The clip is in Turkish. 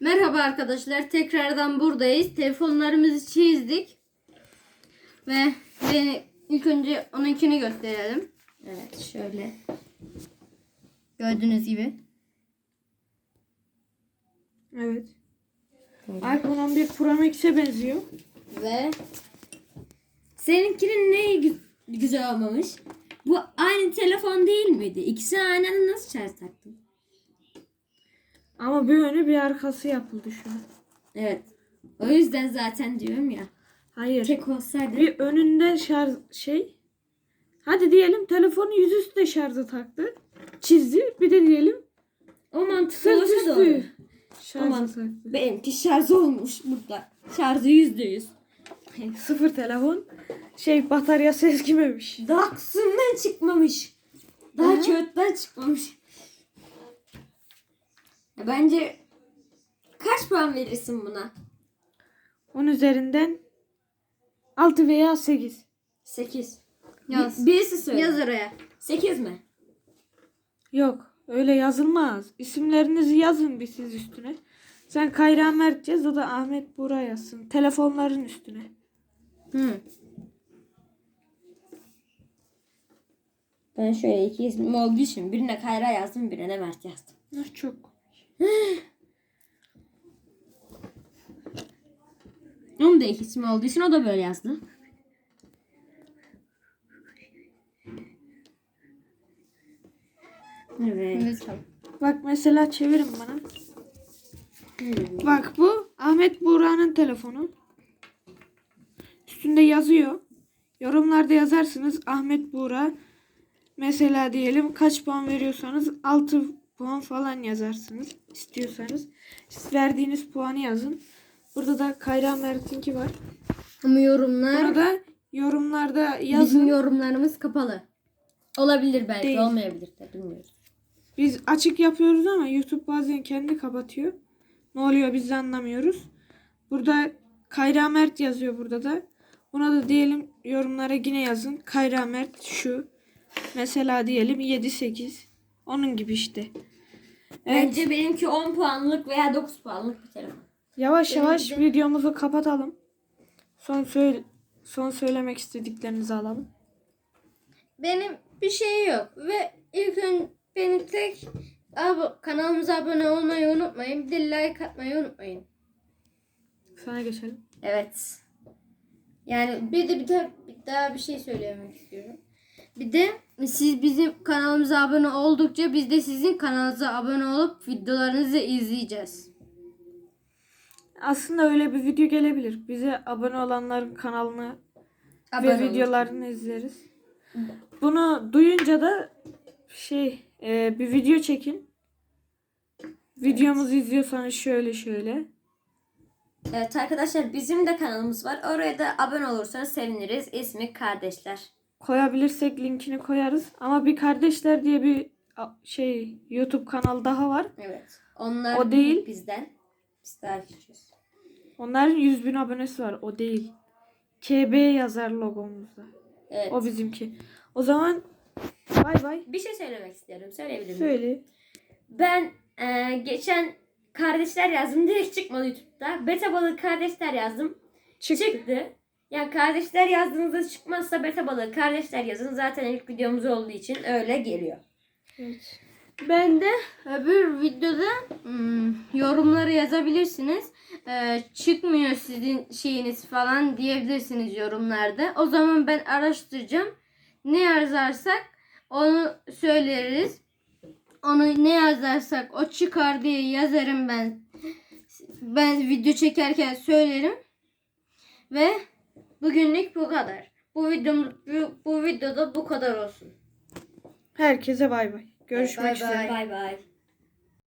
Merhaba arkadaşlar. Tekrardan buradayız. Telefonlarımızı çizdik. Ve ve ilk önce onunkini gösterelim. Evet şöyle. Gördüğünüz gibi. Evet. iPhone 11 Pro Max'e benziyor. Ve Seninkinin neyi gü- güzel olmamış? Bu aynı telefon değil miydi? İkisi aynı anda nasıl şarj taktın? Ama bir önü bir arkası yapıldı şu an. Evet. O yüzden zaten diyorum ya. Hayır. Tek olsaydı. Bir önünde şarj şey. Hadi diyelim telefonu yüzüstü de şarja taktı. Çizdi. Bir de diyelim O mantıklı olsa doğru. Aman. taktı. Benimki şarj olmuş burada. Şarjı yüzde yüz. Sıfır telefon. Şey bataryası eskimemiş. Daha kısımdan çıkmamış. Daha Aha. kağıttan çıkmamış. Bence kaç puan verirsin buna? 10 üzerinden 6 veya 8. 8. Yaz. birisi söyle. yaz oraya. 8 mi? Yok öyle yazılmaz. İsimlerinizi yazın bir siz üstüne. Sen Kayra Mert yaz o da Ahmet Buğra yazsın. Telefonların üstüne. Hı. Ben şöyle iki ismim olduğu için birine Kayra yazdım birine Mert yazdım. Ah, Çok. Onun da ismi olduğu için o da böyle yazdı. Evet. Bak mesela çevirin bana. Hmm. Bak bu Ahmet Buğra'nın telefonu. Üstünde yazıyor. Yorumlarda yazarsınız Ahmet Buğra. Mesela diyelim kaç puan veriyorsanız 6 puan falan yazarsınız istiyorsanız. Siz verdiğiniz puanı yazın. Burada da Kayra Mert'inki var. Ama yorumlar Burada yorumlarda bizim yazın. yorumlarımız kapalı. Olabilir belki Değil. olmayabilir de bilmiyoruz. Biz açık yapıyoruz ama YouTube bazen kendi kapatıyor. Ne oluyor biz de anlamıyoruz. Burada Kayra Mert yazıyor burada da. Buna da diyelim yorumlara yine yazın. Kayra Mert şu. Mesela diyelim 7-8. Onun gibi işte. Evet. Bence benimki 10 puanlık veya 9 puanlık bir telefon. Yavaş yavaş Benimki videomuzu kapatalım. Son söyle son söylemek istediklerinizi alalım. Benim bir şey yok ve ilk ön beni tek ab- kanalımıza abone olmayı unutmayın. Bir de like atmayı unutmayın. Sana geçelim. Evet. Yani bir de bir, de, bir daha bir şey söylemek istiyorum. Bir de siz bizim kanalımıza abone oldukça biz de sizin kanalınıza abone olup videolarınızı izleyeceğiz. Aslında öyle bir video gelebilir. Bize abone olanların kanalını Abone ve olun. videolarını izleriz. Bunu duyunca da şey e, bir video çekin. Videomuzu izliyorsanız şöyle şöyle. Evet arkadaşlar bizim de kanalımız var. Oraya da abone olursanız seviniriz. İsmi Kardeşler. Koyabilirsek linkini koyarız. Ama bir kardeşler diye bir şey YouTube kanalı daha var. Evet. Onlar O değil. bizden. Biz daha. Onların 100 bin abonesi var. O değil. KB yazar logomuzda. Evet. O bizimki. O zaman bay bay. Bir şey söylemek istiyorum. Söyleyebilir miyim? Söyle. Ben e, geçen kardeşler yazdım. Direkt çıkmadı YouTube'da. Beta balığı kardeşler yazdım. Çıktı. Çıktı. Yani kardeşler yazdığınızda çıkmazsa beta balığı kardeşler yazın. Zaten ilk videomuz olduğu için öyle geliyor. Evet. Ben de öbür videoda hmm, yorumları yazabilirsiniz. Ee, çıkmıyor sizin şeyiniz falan diyebilirsiniz yorumlarda. O zaman ben araştıracağım. Ne yazarsak onu söyleriz. Onu ne yazarsak o çıkar diye yazarım ben. Ben video çekerken söylerim. Ve bugünlük bu kadar. Bu videom bu, bu videoda bu kadar olsun. Herkese bay bay. Görüşmek Bay üzere. bay. Bay bay.